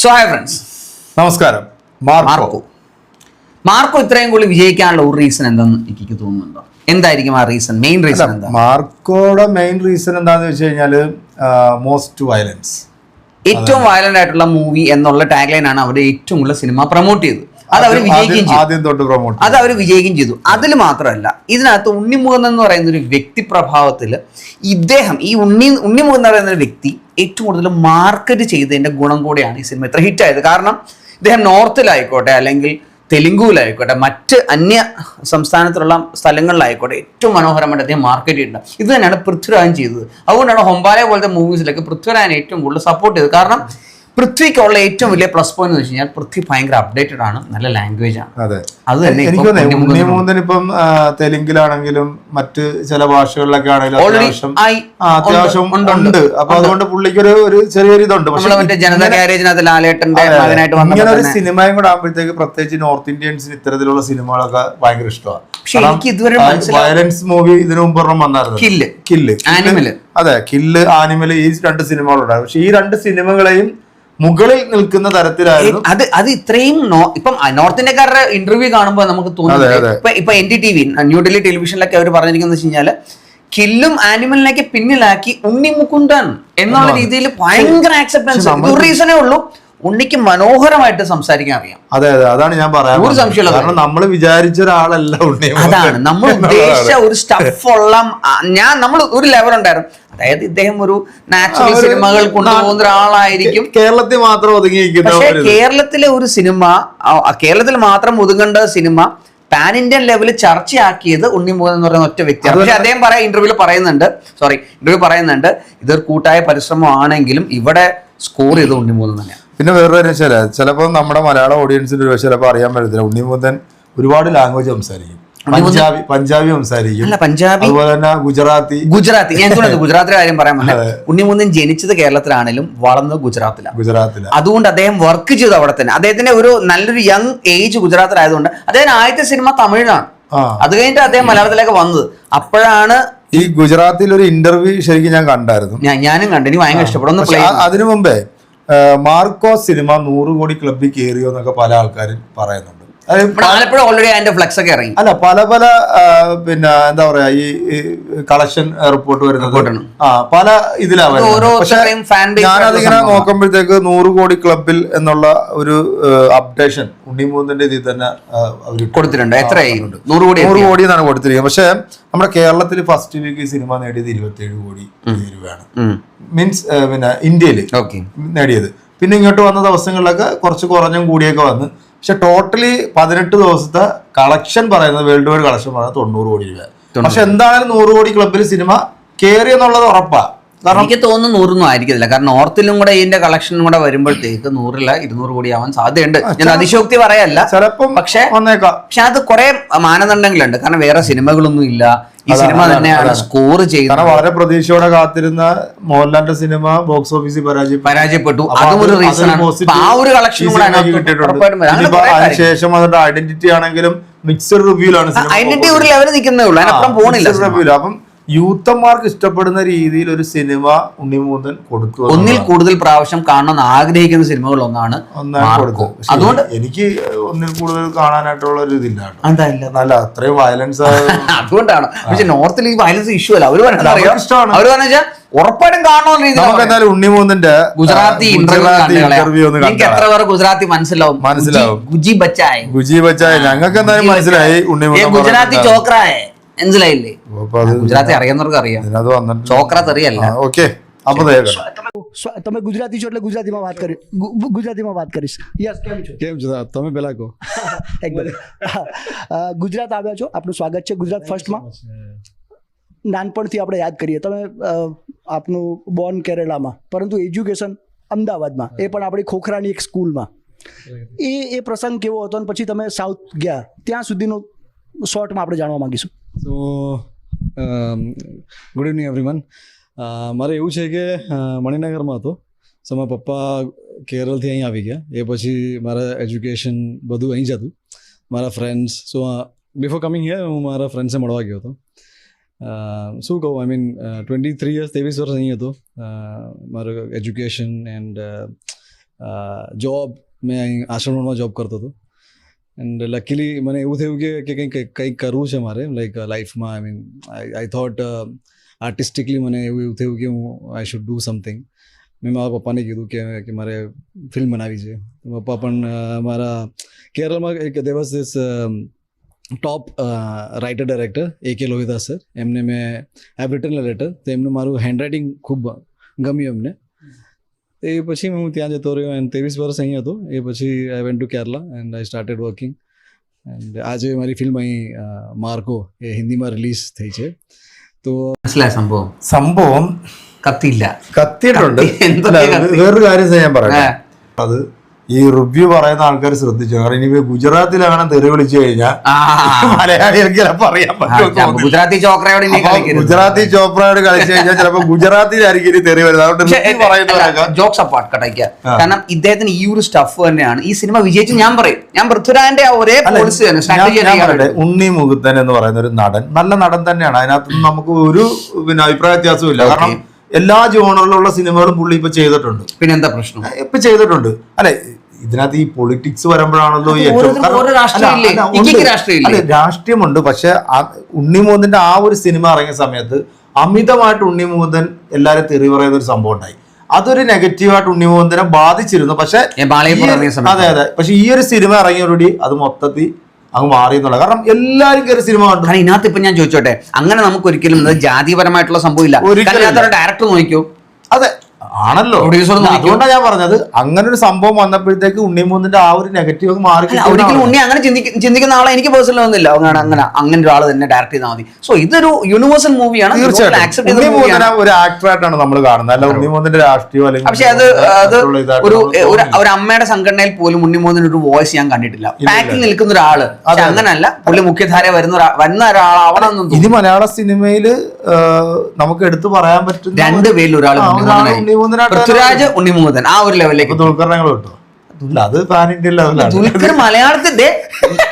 So hi friends നമസ്കാരം. മാർക്കോ. മാർക്കോ. ഇത്രയും കൂടി വിജയിക്കാനുള്ള ഒരു റീസൺ എന്തെന്ന് എനിക്ക് തോന്നുന്നുണ്ടോ? എന്തായിരിക്കും ആ റീസൺ മെയിൻ റീസൺ എന്താ? മാർക്കോയുടെ മെയിൻ റീസൺ എന്താന്ന് വെച്ച് കഴിഞ്ഞാൽ മോസ്റ്റ് വയലൻസ് ഏറ്റവും വയലന്റ് ആയിട്ടുള്ള മൂവി എന്നുള്ള ടാഗ് ലൈൻ ആണ് അവർ ഏറ്റവും കൂടുതൽ സിനിമ പ്രൊമോട്ട് ചെയ്തത്. അത് അവർ വിജയിക്കുകയും ചെയ്തു. അത് അവർ വിജയിക്കുകയും ചെയ്തു. അതിൽ മാത്രമല്ല ഇതിനകത്ത് ഉണ്ണിമുഖൻ എന്ന് പറയുന്ന ഒരു വ്യക്തി പ്രഭാവത്തിൽ ഇദ്ദേഹം ഈ ഉണ്ണി ഉണ്ണിമുഖൻ എന്ന് പറയുന്ന ഒരു വ്യക്തി ഏറ്റവും കൂടുതൽ മാർക്കറ്റ് ചെയ്തതിന്റെ ഗുണം കൂടിയാണ് ഈ സിനിമ ഇത്ര ഹിറ്റ് ആയത്. കാരണം ഇദ്ദേഹം നോർത്തിലായിക്കോട്ടെ അല്ലെങ്കിൽ തെലുങ്കുവിലായിക്കോട്ടെ മറ്റ് അന്യ സംസ്ഥാനത്തിലുള്ള സ്ഥലങ്ങളിലായിക്കോട്ടെ ഏറ്റവും മനോഹരമായിട്ട് അദ്ദേഹം മാർക്കറ്റ് ചെയ്തിട്ടുണ്ട്. ഇത് തന്നെയാണ് പൃഥ്വിരാജൻ ചെയ്തത്. അതുകൊണ്ടാണ് ഹൊമ്പാലെ പോലത്തെ മൂവീസിലൊക്കെ പൃഥ്വിരാജൻ ഏറ്റവും കൂടുതൽ സപ്പോർട്ട് ചെയ്തത്. കാരണം പൃഥ്വിക്കുള്ള ഏറ്റവും വലിയ പ്ലസ് പോയിന്റ് എന്ന് വെച്ച് കഴിഞ്ഞാൽ പൃഥ്വി ഭയങ്കര അപ്ഡേറ്റഡ് ആണ് നല്ല ലാംഗ്വേജ് ആണ്. അതെ. അത് തന്നെ എനിക്ക് ഇപ്പം ഉണ്ണിമൂന്തൻ തെലുങ്കിലാണെങ്കിലും മറ്റ് ചില ഭാഷകളിലൊക്കെ ആണെങ്കിലും Already അത്യാവശ്യം അത്യാവശ്യം ഉണ്ട്, അപ്പൊ അതുകൊണ്ട് പുള്ളിക്ക് ഒരു ചെറിയൊരു ഇതുണ്ട്. ഇങ്ങനെ ഒരു സിനിമയും കൂടെ ആകുമ്പോഴത്തേക്ക് പ്രത്യേകിച്ച് നോർത്ത് ഇന്ത്യൻസിന് ഇത്തരത്തിലുള്ള സിനിമകളൊക്കെ ഭയങ്കര ഇഷ്ടമാണ്. പക്ഷെ എനിക്ക് ഇതുവരെ വയലൻസ് മൂവി ഇതിനു മുമ്പ് ഒരെണ്ണം വന്നായിരുന്നു. കില്ല് കില്ല് ആനിമൽ അതെ കില്ല് ആനിമൽ ഈ രണ്ട് സിനിമകളുണ്ടായിരുന്നു. പക്ഷെ ഈ രണ്ട് സിനിമകളെയും മുകളിൽ നിൽക്കുന്ന തരത്തിലായിരുന്നു. അത് അത് ഇത്രയും ഇപ്പം നോർത്ത് ഇന്ത്യക്കാരുടെ ഇന്റർവ്യൂ കാണുമ്പോൾ നമുക്ക് തോന്നുന്നത്. ഇപ്പൊ ഇപ്പൊ N D T V New Delhi ടെലിവിഷനിലൊക്കെ അവർ പറഞ്ഞിരിക്കുന്നത് വെച്ച് കഴിഞ്ഞാൽ കില്ലും ആനിമലിനൊക്കെ പിന്നിലാക്കി ഉണ്ണി മുകുന്ദൻ എന്നുള്ള രീതിയിൽ ഭയങ്കര ആക്സെപ്റ്റൻസ് ഒരു റീസണേ ഉള്ളൂ. ഉണ്ണിക്ക് മനോഹരമായിട്ട് സംസാരിക്കാൻ അറിയാം. അതെ അതെ അതാണ് ഞാൻ പറയാം ഒരു സംശയമില്ല കാരണം നമ്മൾ വിചാരിച്ച ഒരാളല്ല ഉണ്ണി അതാണ് നമ്മൾ ഉദ്ദേശിച്ച ഒരു സ്റ്റഫ് ഉള്ള ഞാൻ നമ്മൾ ഒരു ലെവൽ ഉണ്ടായിരുന്നു. അതായത് ഇദ്ദേഹം ഒരു നാച്ചുറൽ സിനിമകൾ കൊണ്ടുപോകുന്ന ഒരാളായിരിക്കും. കേരളത്തിൽ മാത്രം ഒതുങ്ങിയിരിക്കുന്ന പക്ഷേ കേരളത്തിലെ ഒരു സിനിമ കേരളത്തിൽ മാത്രം ഒതുങ്ങേണ്ട സിനിമ പാൻ ഇന്ത്യൻ ലെവലിൽ ചർച്ചയാക്കിയത് ഉണ്ണിമുഖൻ എന്ന് പറയുന്ന ഒറ്റ വ്യക്തി പക്ഷെ അദ്ദേഹം പറയാം ഇന്റർവ്യൂവിൽ പറയുന്നുണ്ട്. സോറി ഇന്റർവ്യൂ പറയുന്നുണ്ട്. ഇതൊരു കൂട്ടായ പരിശ്രമമാണെങ്കിലും ഇവിടെ സ്കോർ ചെയ്ത് ഉണ്ണിമുഖൻ തന്നെയാണ്. പിന്നെ വേറൊരു കാര്യം വെച്ചാൽ ചിലപ്പോ നമ്മുടെ മലയാള ഓഡിയൻസിന് ഒരു ചിലപ്പോൾ അറിയാൻ പറ്റത്തില്ല. ഉണ്ണിമുന്തൻ ഒരുപാട് ലാംഗ്വേജ് സംസാരിക്കും. പഞ്ചാബി പഞ്ചാബി സംസാരിക്കും. അല്ല പഞ്ചാബി അതുപോലെ തന്നെ ഗുജറാത്തി. ഗുജറാത്തി. ഞാൻ ഗുജറാത്തിലെ കാര്യം പറയാൻ പറ്റില്ല ഉണ്ണിമുഖൻ ജനിച്ചത് കേരളത്തിലാണെങ്കിലും വളർന്നത് ഗുജറാത്തിലാണ്. ഗുജറാത്തിൽ അതുകൊണ്ട് അദ്ദേഹം വർക്ക് ചെയ്തു അവിടെ തന്നെ. അദ്ദേഹത്തിന്റെ ഒരു നല്ലൊരു യങ് ഏജ് ഗുജറാത്തിലായതുകൊണ്ട് അദ്ദേഹം ആദ്യത്തെ സിനിമ തമിഴിലാണ്. അത് കഴിഞ്ഞിട്ട് അദ്ദേഹം മലയാളത്തിലേക്ക് വന്നത്. അപ്പോഴാണ് ഈ ഗുജറാത്തിൽ ഒരു ഇന്റർവ്യൂ ശരിക്കും ഞാൻ കണ്ടായിരുന്നു. ഞാനും കണ്ടു. എനിക്ക് ഭയങ്കര ഇഷ്ടപ്പെടും അതിനു മുമ്പേ മാർക്കോ സിനിമ നൂറ് കോടി ക്ലബിൽ കയറിയോ എന്നൊക്കെ പല ആൾക്കാരും പറയുന്നുണ്ട്. ആലപ്പുഴ ഓൾറെഡി അതിന്റെ ഫ്ലക്സ് ഒക്കെ ഇറങ്ങി. അല്ല പല പല പിന്നെ എന്താ പറയാ ഈ കളക്ഷൻ റിപ്പോർട്ട് വരുന്നത്. ആ പല ഇതിലാണ് ഞാനതിങ്ങനെ നോക്കുമ്പോഴത്തേക്ക് നൂറ് കോടി ക്ലബിൽ എന്നുള്ള ഒരു അപ്ഡേഷൻ ഉണ്ണിമൂന്നിന്റെ ഇതിൽ തന്നെ കൊടുത്തിട്ടുണ്ട്. നൂറ് കോടി നൂറ് കോടി എന്നാണ് കൊടുത്തിരിക്കുന്നത്. പക്ഷെ നമ്മുടെ കേരളത്തിൽ ഫസ്റ്റ് വീക്ക് സിനിമ നേടിയത് ഇരുപത്തിയേഴ് കോടി രൂപയാണ്. മീൻസ് പിന്നെ ഇന്ത്യയിൽ നേടിയത്. പിന്നെ ഇങ്ങോട്ട് വന്ന ദിവസങ്ങളിലൊക്കെ കുറച്ച് കുറഞ്ഞും കൂടിയൊക്കെ വന്ന് പക്ഷെ ടോട്ടലി പതിനെട്ട് ദിവസത്തെ കളക്ഷൻ പറയുന്നത് വേൾഡ് വൈഡ് കളക്ഷൻ പറയുന്നത് തൊണ്ണൂറ് കോടി രൂപ പക്ഷെ എന്തായാലും നൂറ് കോടി ക്ലബിൽ സിനിമ കയറി എന്നുള്ളത് ഉറപ്പാ. കാരണം എനിക്ക് തോന്നുന്നു നൂറൊന്നും ആയിരിക്കത്തില്ല. കാരണം നോർത്തിലും കൂടെ ഇതിന്റെ കളക്ഷനും കൂടെ വരുമ്പോഴത്തേക്ക് നൂറില്ല ഇരുന്നൂറ് കോടി ആവാൻ സാധ്യതയുണ്ട്. ഞാൻ അതിശോക്തി പറയല്ല. ചിലപ്പം പക്ഷേ പക്ഷെ അത് കുറെ മാനദണ്ഡങ്ങളുണ്ട്. കാരണം വേറെ സിനിമകളൊന്നും ഇല്ല. ഈ സിനിമ തന്നെയാണ് സ്കോർ ചെയ്തത് വളരെ പ്രതീക്ഷയോടെ കാത്തിരുന്ന മോഹൻലാലിന്റെ സിനിമ ബോക്സ് ഓഫീസിൽ പരാജയപ്പെട്ടു. പരാജയപ്പെട്ടു. അതും ഒരു റീസൺ ആ ഒരു കളക്ഷൻ കൂടെ. അതിനുശേഷം അതിന്റെ ഐഡന്റിറ്റി ആണെങ്കിലും മിക്സഡ് റിവ്യൂലാണ് ഐഡന്റിറ്റി ഒരു ലെവലിൽ നിൽക്കുന്നേ ഉള്ളൂ. അതിനപ്പുറം പോണില്ല. അപ്പം യൂത്തന്മാർക്ക് ഇഷ്ടപ്പെടുന്ന രീതിയിൽ ഒരു സിനിമ ഉണ്ണിമൂന്തൻ കൊടുത്തു ഒന്നിൽ കൂടുതൽ പ്രാവശ്യം കാണണമെന്ന് ആഗ്രഹിക്കുന്ന സിനിമകൾ ഒന്നാണ് അതുകൊണ്ട് എനിക്ക് ഒന്നിൽ കൂടുതൽ കാണാനായിട്ടുള്ള ഒരു ഇതില്ല നല്ല അത്രയും വയലൻസ് അതുകൊണ്ടാണ്. പക്ഷെ നോർത്തിൽ ഈ വയലൻസ് ഇഷ്യൂ അല്ല. അവർ ഇഷ്ടമാണ്. അവർ പറഞ്ഞാൽ ഉറപ്പായിട്ടും കാണണമെന്ന രീതിയിൽ ഉണ്ണിമൂന്നിന്റെ ഗുജറാത്തി ഇന്റർവ്യൂ എത്ര പേർ ഗുജറാത്തി മനസ്സിലാവും? മനസ്സിലാവും. ഗുജി- ബച്ചായ്. ഗുജി ബച്ചായ. ഞങ്ങൾക്ക് എന്തായാലും മനസ്സിലായി ഉണ്ണിമൂന്ന് ഗുജറാത്തി. ചോക്രായേ മനസ്സിലായില്ലേ? ഗുജറാത്തി അറിയാവുന്നവർക്ക് അറിയാം. ചോക്രാത്ത് അറിയല്ല ഓക്കെ. તમે ગુજરાતી છો એટલે ગુજરાતીમાં વાત કરી ગુજરાતીમાં વાત કરીશ યસ કેમ કેમ છો તમે પેલા કહો એકદમ ગુજરાત આવ્યા છો આપનું સ્વાગત છે ગુજરાત ફર્સ્ટમાં નાનપણથી આપણે યાદ કરીએ તમે આપનું બોર્ન કેરેલામાં પરંતુ એજ્યુકેશન અમદાવાદમાં એ પણ આપણી ખોખરાની એક સ્કૂલમાં એ એ પ્રસંગ કેવો હતો અને પછી તમે સાઉથ ગયા ત્યાં સુધીનો શોર્ટમાં આપણે જાણવા માંગીશું. તો ગુડ ઇવનિંગ એવરીવન મારે એવું છે કે મણિનગરમાં હતો. સો મારા પપ્પા કેરળથી અહીં આવી ગયા. એ પછી મારા એજ્યુકેશન બધું અહીં જ હતું. મારા friends so before coming here હું મારા ફ્રેન્ડ્સને મળવા ગયો હતો. શું કહું? I mean twenty three years ત્રેવીસ વર્ષ અહીં હતો. મારું એજ્યુકેશન એન્ડ જોબ મેં અહીં આશ્રમમાં જોબ કરતો હતો. એન્ડ લકીલી મને એવું થયું કે કે કંઈક કંઈક કરવું છે મારે લાઈક લાઈફમાં I mean I I thought આર્ટિસ્ટિકલી મને એવું એવું થયું કે હું આઈ શુડ ડુ સમથિંગ મેં મારા પપ્પાને કીધું કે કે મારે ફિલ્મ બનાવી છે. પપ્પા પણ મારા કેરળમાં એક દેવસ દિસ ટોપ રાઇટર ડાયરેક્ટર એ કે લોહિતા સર એમને મેં આઈ રિટન અ લેટર તો એમનું મારું હેન્ડરાઇટિંગ ખૂબ ગમ્યું એમને. એ પછી હું ત્યાં જતો રહ્યો એન્ડ ત્રેવીસ વર્ષ અહીં હતો એ પછી I went to Kerala and I started working and આજે મારી ફિલ્મ અહીં અ, മാർക്കോ એ હિન્દીમાં રિલીઝ થઈ છે તો മനസ്സിലായ സംഭവം സംഭവം കത്തില്ല കത്തിയിട്ടുണ്ട് കത്തി, എന്തൊക്കെ അല്ല, കത്തി? വേറൊരു കാര്യം ഞാൻ പറയാം ഏ. അത് ഈ റിവ്യൂ പറയുന്ന ആൾക്കാർ ശ്രദ്ധിച്ചു. കാരണം ഇനി ഗുജറാത്തിൽ അങ്ങനെ തെറി വിളിച്ചു കഴിഞ്ഞാൽ മലയാളികൾക്ക് ചിലപ്പോ അറിയാൻ ആ, പറ്റുമോ ഗുജറാത്തി അപ്പൊ ഗുജറാത്തി ചോപ്രയോട് കളിച്ചു കഴിഞ്ഞാൽ ചിലപ്പോ ഗുജറാത്തിലായിരിക്കും ഇനി തെറി വരുന്നത്. അതുകൊണ്ട് ജോക്സ് അപ്പാർട്ട് കടയ്ക്ക കാരണം ഇദ്ദേഹത്തിന് ഈ ഒരു സ്റ്റഫ് തന്നെയാണ്. ഈ സിനിമ വിജയിച്ചു ഞാൻ പറയും. ഞാൻ പൃഥ്വിരാജന്റെ ഒരേ പോളിസി തന്നെ ഉണ്ണി മുകുന്ദൻ എന്ന് പറയുന്ന ഒരു നടൻ. നല്ല നടൻ തന്നെയാണ്. അതിനകത്ത് നമുക്ക് ഒരു പിന്നെ അഭിപ്രായ വ്യത്യാസവും ഇല്ല. കാരണം എല്ലാ ജോണറിലുള്ള സിനിമകളും പുള്ളി ഇപ്പൊ ചെയ്തിട്ടുണ്ട്. പിന്നെ എന്താ പ്രശ്നം ഇപ്പൊ ചെയ്തിട്ടുണ്ട്. അല്ലെ ഇതിനകത്ത് ഈ പൊളിറ്റിക്സ് വരുമ്പോഴാണല്ലോ അല്ല, രാഷ്ട്രീയമുണ്ട്. പക്ഷെ ഉണ്ണിമുകുന്ദന്റെ ആ ഒരു സിനിമ ഇറങ്ങിയ സമയത്ത് അമിതമായിട്ട് ഉണ്ണിമുകുന്ദൻ എല്ലാരും തെറി പറയുന്ന ഒരു സംഭവം ഉണ്ടായി. അതൊരു നെഗറ്റീവായിട്ട് ഉണ്ണിമോഹന്തനെ ബാധിച്ചിരുന്നു. പക്ഷെ. അതെ അതെ. പക്ഷെ ഈ ഒരു സിനിമ ഇറങ്ങിയോടുകൂടി അത് മൊത്തത്തിൽ അങ്ങ് മാറി എന്നുള്ളത് കാരണം എല്ലാരും കയറി സിനിമ കണ്ടു. കാരണം ഇതിനകത്ത് ഇപ്പൊ ഞാൻ ചോദിച്ചോട്ടെ അങ്ങനെ നമുക്ക് ഒരിക്കലും ജാതിപരമായിട്ടുള്ള സംഭവം ഇല്ല. ഡയറക്ടർ നോക്കിയോ അതെ. ആണല്ലോ. അതുകൊണ്ടാണ് ഞാൻ പറഞ്ഞത് അങ്ങനെ ഒരു സംഭവം വന്നപ്പോഴത്തേക്ക് ഉണ്ണിമൂന്നിന്റെ ആ ഒരു നെഗറ്റീവ് മാറി ഒരിക്കലും ഉണ്ണി അങ്ങനെ ചിന്തിക്കുന്ന ആളെ എനിക്ക് പേഴ്സണൽ ഒന്നുമില്ല അങ്ങനെ അങ്ങനെ അങ്ങനെ ഒരാൾ തന്നെ ഡയറക്ട് ചെയ്താൽ മതി. സോ ഇതൊരു യൂണിവേഴ്സൽ മൂവിയാണ് തീർച്ചയായിട്ടും. ഒരു ആക്ടറായിട്ടാണ് നമ്മൾ കാണുന്നത്. അല്ല ഉണ്ണിമൂന്നിന്റെ രാഷ്ട്രീയം അല്ലെങ്കിൽ പക്ഷെ അത് അത് ഒരു ഒരു അമ്മയുടെ സംഘടനയിൽ പോലും ഉണ്ണിമോഹൻ ഒരു വോയിസ് ഞാൻ കണ്ടിട്ടില്ല. ബാക്കിൽ നിൽക്കുന്ന ഒരാൾ. അത്. അങ്ങനല്ല. പുള്ളി മുഖ്യധാര വരുന്ന വരുന്ന ഒരാളാവണം ഇത് മലയാള സിനിമയിൽ നമുക്ക് എടുത്തു പറയാൻ പറ്റും രണ്ടുപേരിൽ ഒരാൾ പൃഥ്വിരാജ് ഉണ്ണിമുഖൻ ആ ഒരു ലെവലിലേക്ക് ഇപ്പൊ ദുൽഖറിനെ കിട്ടും. അത് ദുൽഖർ മലയാളത്തിന്റെ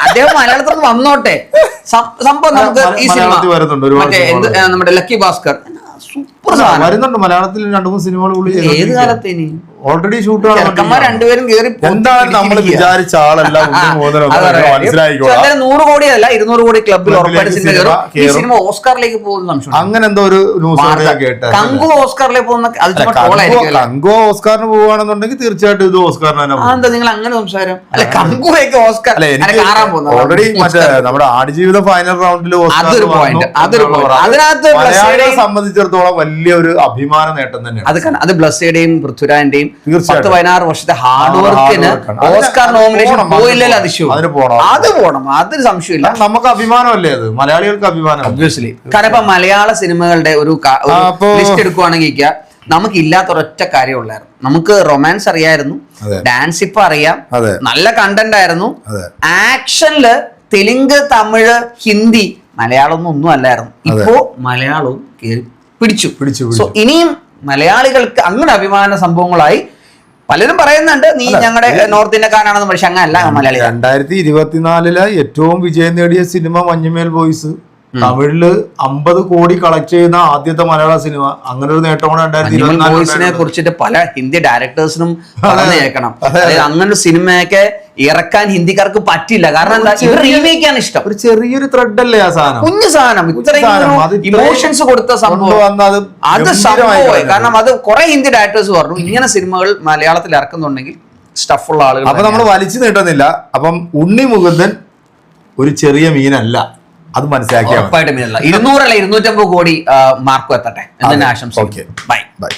അദ്ദേഹം മലയാളത്തിൽ വന്നോട്ടെ. സംഭവം നമുക്ക് ഈ സിനിമ മറ്റേ നമ്മുടെ ലക്കി ഭാസ്കർ. സൂപ്പർ വരുന്നുണ്ട്. മലയാളത്തിൽ രണ്ടു മൂന്ന് സിനിമകൾ ഏത് കാലത്ത് ഇനി ഓൾറെഡി ഷൂട്ട് രണ്ടുപേരും എന്താണ് നമ്മൾ വിചാരിച്ച ആളല്ല ഇരുന്നൂറ് കോടി ക്ലബിൽ ഉറപ്പായിട്ട് സിനിമ ഓസ്കാറിലേക്ക് പോകുന്ന സംശയം അങ്ങനെ എന്തോ ഒരു ന്യൂസ് കേട്ടത് കങ്കു ഓസ്കാറിലേക്ക് പോകുന്ന? കങ്കോ ഓസ്കാറിന് പോവുകയാണെന്നുണ്ടെങ്കിൽ തീർച്ചയായിട്ടും ഇത് ഓസ്കാറിന് തന്നെ. നിങ്ങൾ അങ്ങനെ സംസാരം? അല്ല കങ്കുവൊക്കെ ഓസ്കാർ. ഓൾറെഡി മറ്റേ നമ്മുടെ ആടുജീവിത ഫൈനൽ റൗണ്ടിൽ അതൊരു പോയിന്റ് അതൊരു. അതിനകത്ത് സംബന്ധിച്ചിടത്തോളം വലിയൊരു അഭിമാന നേട്ടം തന്നെയാണ്. അത് അത് ബ്ലസ്സയുടെയും പൃഥ്വിരാജിന്റെയും. പത്ത് പതിനാറ് വർഷത്തെ ഹാർഡ് വർക്കിന് ഓസ്കാർ നോമിനേഷൻ പോയില്ലല്ലോ. അതിശയം. അതിന് പോണം. അത് പോണം അതൊരു സംശയമില്ല നമുക്ക് അഭിമാനമല്ലേ അത്? മലയാളികൾക്ക് അഭിമാനം. ഒബ്വിയസ്ലി കാരണം ഇപ്പൊ മലയാള സിനിമകളുടെ ഒരു ലിസ്റ്റ് എടുക്കുവാണെങ്കിൽ നമുക്ക് ഇല്ലാത്ത ഒരൊറ്റ കാര്യമുള്ളായിരുന്നു നമുക്ക് റൊമാൻസ് അറിയായിരുന്നു ഡാൻസ് ഇപ്പൊ അറിയാം നല്ല കണ്ടന്റ് ആയിരുന്നു. ആക്ഷനിൽ തെലുങ്ക് തമിഴ് ഹിന്ദി മലയാളം ഒന്നും അല്ലായിരുന്നു. ഇപ്പോ മലയാളവും കേറി പിടിച്ചു. പിടിച്ചു, സോ. ഇനിയും മലയാളികൾക്ക് അങ്ങനെ അഭിമാന സംഭവങ്ങളായി പലരും പറയുന്നുണ്ട് നീ ഞങ്ങളുടെ നോർത്ത് ഇന്ത്യക്കാരാണെന്ന് പക്ഷെ അങ്ങനല്ല മലയാളി രണ്ടായിരത്തി ഇരുപത്തിനാലിലെ ഏറ്റവും വിജയം നേടിയ സിനിമ മഞ്ഞുമേൽ ബോയ്സ് തമിഴിൽ അമ്പത് കോടി കളക്ട് ചെയ്യുന്ന ആദ്യത്തെ മലയാള സിനിമ. അങ്ങനെ ഒരു നേട്ടമാണ് രണ്ടായിരത്തി. കുറിച്ചിട്ട് പല ഹിന്ദി ഡയറക്ടേഴ്സിനും പറഞ്ഞു കേൾക്കണം. അതായത് അങ്ങനെ ഒരു സിനിമയൊക്കെ ഇറക്കാൻ ഹിന്ദിക്കാർക്ക് പറ്റില്ല. കാരണം എന്താ? ഇവർ റീമേക്ക് ആണ് ഇഷ്ടം. ഒരു ചെറിയൊരു ത്രെഡ് അല്ലേ ആ സാധനം? കുഞ്ഞു സാധനം. ഇത്രയും ഇമോഷൻസ് കൊടുത്ത സംഭവം. അത് സംഭവമായി കാരണം അത് കുറെ ഹിന്ദി ഡയറക്ടേഴ്സ് പറഞ്ഞു ഇങ്ങനെ സിനിമകൾ മലയാളത്തിൽ ഇറക്കുന്നുണ്ടെങ്കിൽ സ്റ്റഫുള്ള ആളുകൾ അപ്പൊ നമ്മൾ വലിച്ചു നീട്ടുന്നില്ല. അപ്പം ഉണ്ണി മുകുന്ദൻ ഒരു ചെറിയ മീനല്ല. അത് മനസ്സിലാക്കിയാൽ ഇരുന്നൂറല്ല ഇരുന്നൂറ്റമ്പത് കോടി മാർക്ക് എത്തട്ടെ. എന്ന് അതെ. ബൈ. ബൈ.